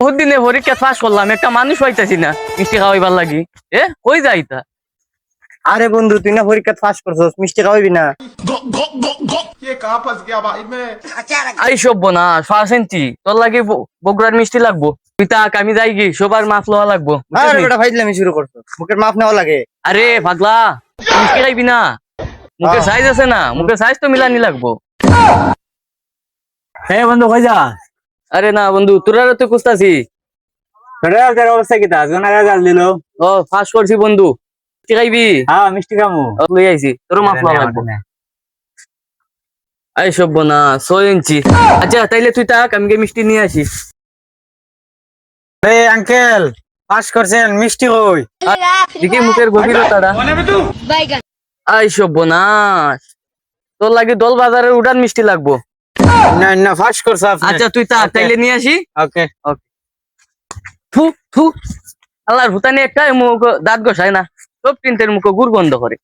বহুত দিনে পরীক্ষা পাস করলাম একটা মানুষ হইতেছি না। মিষ্টি খাওয়াইবার লাগি। এ কই যাই তা? আরে বন্ধু তুই না পরীক্ষা পাস করছস মিষ্টি খাওয়াইবি না। মিষ্টি লাগবো। যাই কি মাফ লাগবো। শুরু মাফ লাগে। মিষ্টি না। আছে না তো লাগবো। হ্যাঁ বন্ধু কই যা আরে না বন্ধু তোরা তো খুঁজতাছি। তোর অবস্থা কি তা? আজকে না গাল দিল। ও ফাঁস করছি বন্ধু। মিষ্টি খাইবি? হ্যাঁ মিষ্টি খামু। ও, লই আইছি তোর মাফ লওয়া লাগবো। আই সব না ছয় ইঞ্চি। আচ্ছা তাইলে তুই তাক আমি মিষ্টি নিয়ে আসি। এই আঙ্কেল পাস করছেন মিষ্টি কই? মুখের গভীরতাটা। আই সব না তোর লাগে দল বাজারের উড়ান মিষ্টি লাগবো। না না পাস কর আপনি আচ্ছা তুই তা তাইলে নিয়ে আসি? ওকে ওকে থু থু আল্লাহর ভুতানি একটা মুখ দাঁত ঘষায় না সব তিনটের মুখ গুড় বন্ধ করে।